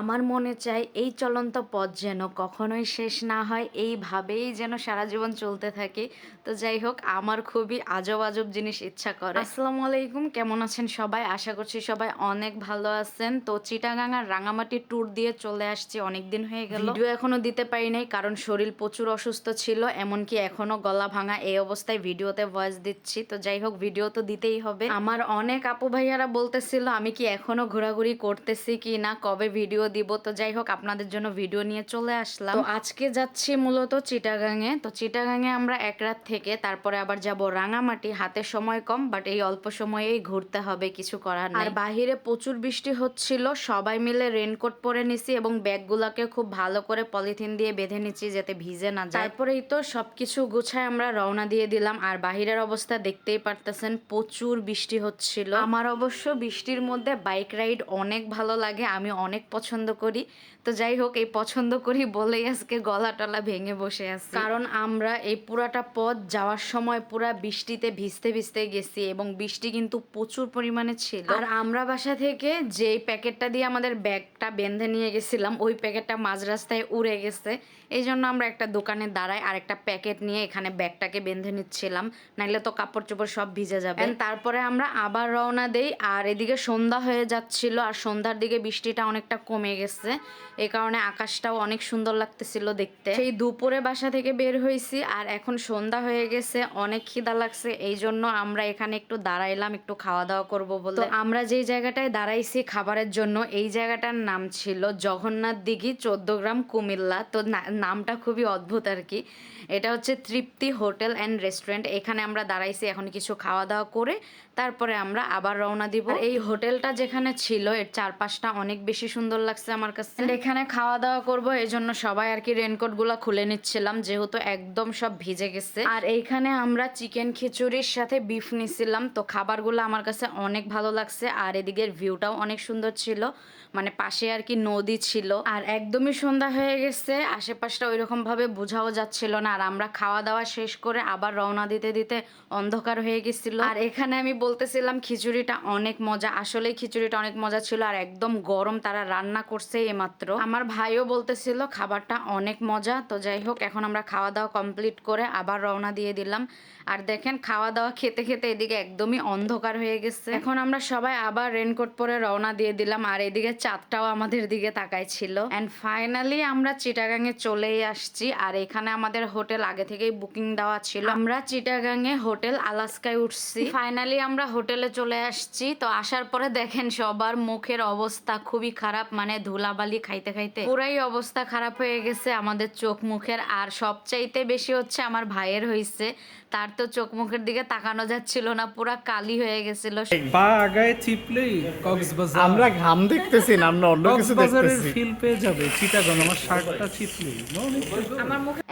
আমার মনে চাই এই চলন্ত পথ যেন কখনোই শেষ না হয় এইভাবেই যেন সারা জীবন চলতে থাকে। তো যাই হোক আমার খুবই আজব আজব জিনিস ইচ্ছা করে। আসসালামু আলাইকুম কেমন আছেন সবাই? আশা করছি সবাই অনেক ভালো আছেন। তো চিটাগাং আর রাঙামাটি ট্যুর দিয়ে চলে আসছি অনেক দিন হয়ে গেল। ভিডিও এখনও দিতে পারি নাই কারণ শরীর প্রচুর অসুস্থ ছিল এমনকি এখনও গলা ভাঙা এই অবস্থায় ভিডিওতে ভয়েস দিচ্ছি। তো যাই হোক ভিডিও তো দিতেই হবে। আমার অনেক আপু ভাইয়ারা বলতেছিল আমি কি এখনও ঘোরাঘুরি করতেছি কি না? কবে ভিডিও দিব। তো যাই হোক আপনাদের জন্য ভিডিও নিয়ে চলে আসলাম। তো আজকে যাচ্ছি মূলত চিটাগাঙে। তো চিটাগাঙে আমরা এক রাত থেকে তারপরে আবার যাব রাঙামাটি। হাতে সময় কম বাট এই অল্প সময়েই ঘুরতে হবে কিছু করার নেই। আর বাহিরে প্রচুর বৃষ্টি হচ্ছিল সবাই মিলে রেনকোট পরে নিছি এবং ব্যাগগুলোকে খুব ভালো করে পলিথিন দিয়ে বেঁধে নিচ্ছি যাতে ভিজে না যায়। তারপরেই তো সবকিছু গুছায় আমরা রওনা দিয়ে দিলাম। আর বাহিরের অবস্থা দেখতেই পারতেছেন প্রচুর বৃষ্টি হচ্ছিল। আমার অবশ্য বৃষ্টির মধ্যে বাইক রাইড অনেক ভালো লাগে আমি অনেক পছন্দ করি। তো যাই হোক এই পছন্দ করি বলেই আজকে গলা টলা ভেঙে বসে আছি। কারণ আমরা এই পুরাটা পথ যাওয়ার সময় পুরা বৃষ্টিতে ভিজতে ভিজতে গেছি এবং বৃষ্টি কিন্তু প্রচুর পরিমাণে ছিল। আর আমরা বাসা থেকে যেই প্যাকেটটা দিয়ে আমাদের ব্যাগটা বেঁধে নিয়ে গেছিলাম ওই প্যাকেটটা মাঝ রাস্তায় উড়ে গেছে। এই জন্য আমরা একটা দোকানে দাঁড়াই আর একটা প্যাকেট নিয়ে এখানে ব্যাগটাকে বেঁধে নিচ্ছিলাম। নাইলে তো কাপড় চোপড় সব ভিজে যাবে। তারপরে আমরা আবার রওনা দেই আর এদিকে সন্ধ্যা হয়ে যাচ্ছিল আর সন্ধ্যার দিকে বৃষ্টিটা অনেকটা কমে গেছে। এই কারণে আকাশটাও অনেক সুন্দর লাগতেছিল দেখতে। সেই দুপুরে বাসা থেকে বের হয়েছি আর এখন সন্ধ্যা হয়ে গেছে অনেক খিদা লাগছে এই জন্য আমরা এখানে একটু দাঁড়াইলাম একটু খাওয়া দাওয়া করব বলে। আমরা যেই জায়গাটায় দাঁড়াইছি খাবারের জন্য এই জায়গাটার নাম ছিল জগন্নাথ দিঘি চোদ্দ গ্রাম কুমিল্লা। তো নামটা খুবই অদ্ভুত আর কি। এটা হচ্ছে তৃপ্তি হোটেল অ্যান্ড রেস্টুরেন্ট। এখানে আমরা দাঁড়াইছি এখন কিছু খাওয়া দাওয়া করে তারপরে আমরা আবার রওনা দিব। এই হোটেলটা যেখানে ছিল এর চারপাশটা অনেক বেশি সুন্দর লাগছে আমার কাছে। এখানে খাওয়া দাওয়া করব এই জন্য সবাই আর কি রেনকোটগুলা খুলে নিচ্ছিলাম, যেহেতু একদম সব ভিজে গেছে। আর এইখানে আমরা চিকেন খিচুড়ির সাথে বিফ নিছিলাম, তো খাবারগুলো আমার কাছে অনেক ভালো লাগছে, আর এদিকের ভিউটাও অনেক সুন্দর ছিল মানে পাশে আর কি নদী ছিল। আর একদমই সন্ধ্যা হয়ে গেছে, আশেপাশটা ওইরকম ভাবে বোঝাও যাচ্ছিল না, আর আমরা খাওয়া দাওয়া শেষ করে আবার রওনা দিতে দিতে অন্ধকার হয়ে গেছিল। আর এখানে আমি বলতেছিলাম, খিচুড়িটা অনেক মজা, আসলেই খিচুড়িটা অনেক মজা ছিল, আর একদম গরম, তারা রান্না করছে এইমাত্র। আমার ভাইও বলতেছিল, খাবারটা অনেক মজা। তো যাই হোক, এখন আমরা খাওয়া দাওয়া কমপ্লিট করে আবার রওনা দিয়ে দিলাম। আর দেখেন খাওয়া দাওয়া খেতে খেতে এদিকে একদমই অন্ধকার হয়ে গেছে। এখন আমরা সবাই আবার রেনকোট পরে রওনা দিয়ে দিলাম, আর এদিকে চাঁদটাও আমাদের দিকে তাকাই ছিল অ্যান্ড ফাইনালি আমরা চিটাগাঙে চলেই আসছি, আর এখানে আমাদের হোটেল আগে থেকেই বুকিং দেওয়া ছিল। আমরা চিটাগাঙে হোটেল আলাস্কায় উঠছি। ফাইনালি আমরা হোটেলে চলে আসছি। তো আসার পরে দেখেন, সবার মুখের অবস্থা খুবই খারাপ। মানে ধুলাবালি খাইতে খাইতে পুরাই অবস্থা খারাপ হয়ে গেছে আমাদের চোখ মুখের আর সবচাইতে বেশি হচ্ছে আমার ভাইয়ের হইছে। তার তো চোখ মুখের দিকে তাকানো যাচ্ছিল না পুরা কালি হয়ে গেছিল। পা আগায় চিপলেই কক্সবাজার। আমরা ঘাম দেখতেছি না আমরা অন্য কিছু দেখতেছি। ফিল পেয়ে যাবে চিটাগং আমার শার্টটা চিপলেই।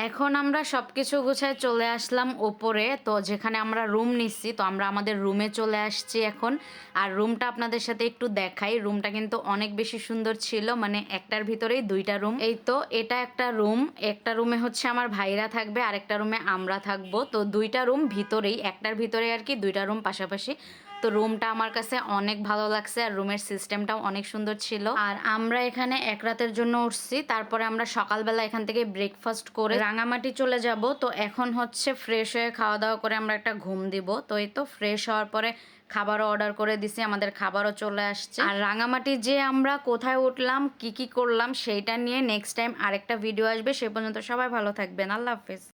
এখন আমরা সবকিছু গুছায় চলে আসলাম ওপরে তো যেখানে আমরা রুম নিচ্ছি তো আমরা আমাদের রুমে চলে আসছি এখন। আর রুমটা আপনাদের সাথে একটু দেখাই রুমটা কিন্তু অনেক বেশি সুন্দর ছিল মানে একটার ভিতরেই দুইটা রুম। এই তো, এটা একটা রুম, একটা রুমে হচ্ছে আমার ভাইরা থাকবে আর একটা রুমে আমরা থাকব। তো দুইটা রুম ভিতরেই, একটার ভিতরে আর কি, দুইটা রুম পাশাপাশি। তো রুমটা আমার কাছে অনেক ভালো লাগছে আর রুমের সিস্টেমটাও অনেক সুন্দর ছিল। আর আমরা এখানে এক রাতের জন্য উঠছি, তারপরে আমরা সকালবেলা এখান থেকে ব্রেকফাস্ট করে রাঙামাটি চলে যাব। তো এখন হচ্ছে ফ্রেশ হয়ে খাওয়া দাওয়া করে আমরা একটা ঘুম দিব। তো এই তো ফ্রেশ হওয়ার পরে খাবারও অর্ডার করে দিছি, আমাদের খাবারও চলে আসছে। আর রাঙামাটি যে আমরা কোথায় উঠলাম, কি কি করলাম, সেইটা নিয়ে নেক্সট টাইম আরেকটা ভিডিও আসবে। সে পর্যন্ত সবাই ভালো থাকবেন। আল্লাহ হাফেজ।